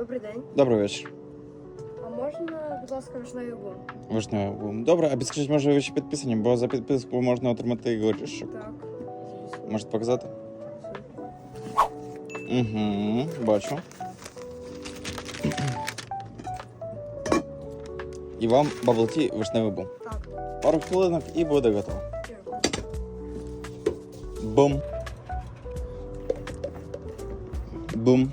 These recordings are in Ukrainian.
Добрий день. Добрий вечір. А можна, будь ласка, вишневий бум? Вишневий бум. Добре, а підскажіть, може ви ще підписані, бо за підписку можна отримати горішок. Так. Можете показати? Угу, бачу. І вам баблті вишневий бум. Так. Пару хвилинок і буде готово. Бум. Бум.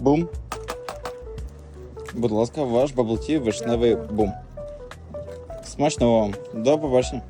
Бум. Будь ласка, ваш баблті вишневий бум. Смачного вам. До побачення.